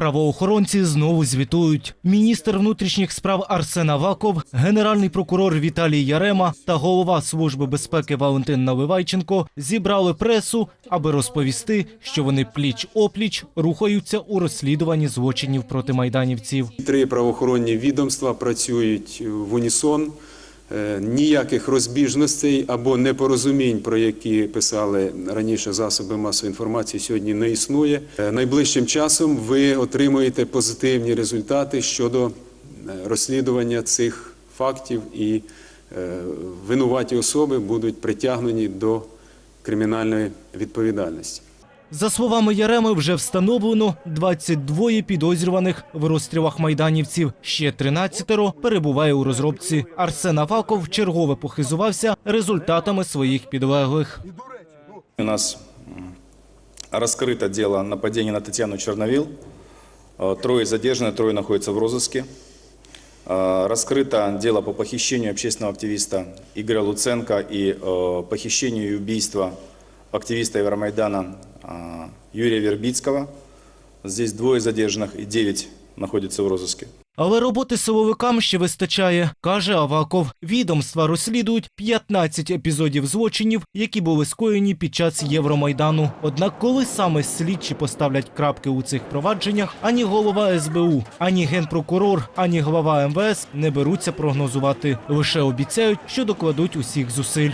Правоохоронці знову звітують. Міністр внутрішніх справ Арсен Аваков, генеральний прокурор Віталій Ярема та голова Служби безпеки Валентин Наливайченко зібрали пресу, аби розповісти, що вони пліч опліч рухаються у розслідуванні злочинів проти майданівців. Три правоохоронні відомства працюють в унісон. Е, Ніяких розбіжностей або непорозумінь, про які писали раніше засоби масової інформації, сьогодні не існує. Е, Найближчим часом ви отримаєте позитивні результати щодо е, розслідування цих фактів, і винуваті особи будуть притягнені до кримінальної відповідальності. За словами Яреми, вже встановлено 22 підозрюваних в розстрілах майданівців. Ще 13 перебуває у розробці. Арсен Аваков чергове похизувався результатами своїх підлеглих. У нас м, раскрыто дело нападения на Татьяну Черновил. Э, Трое задержаны, трое находятся в розыске. Э, Раскрыто дело по похищению общественного активиста Игоря Луценко и э, похищению и убийства активиста Евромайдана э, Юрия Вербицкого. Здесь двое задержанных и девять находятся в розыске. Але роботи силовикам ще вистачає, каже Аваков. Відомства розслідують 15 епізодів злочинів, які були скоєні під час Євромайдану. Однак, коли саме слідчі поставлять крапки у цих провадженнях, ані голова СБУ, ані генпрокурор, ані глава МВС не беруться прогнозувати. Лише обіцяють, що докладуть усіх зусиль.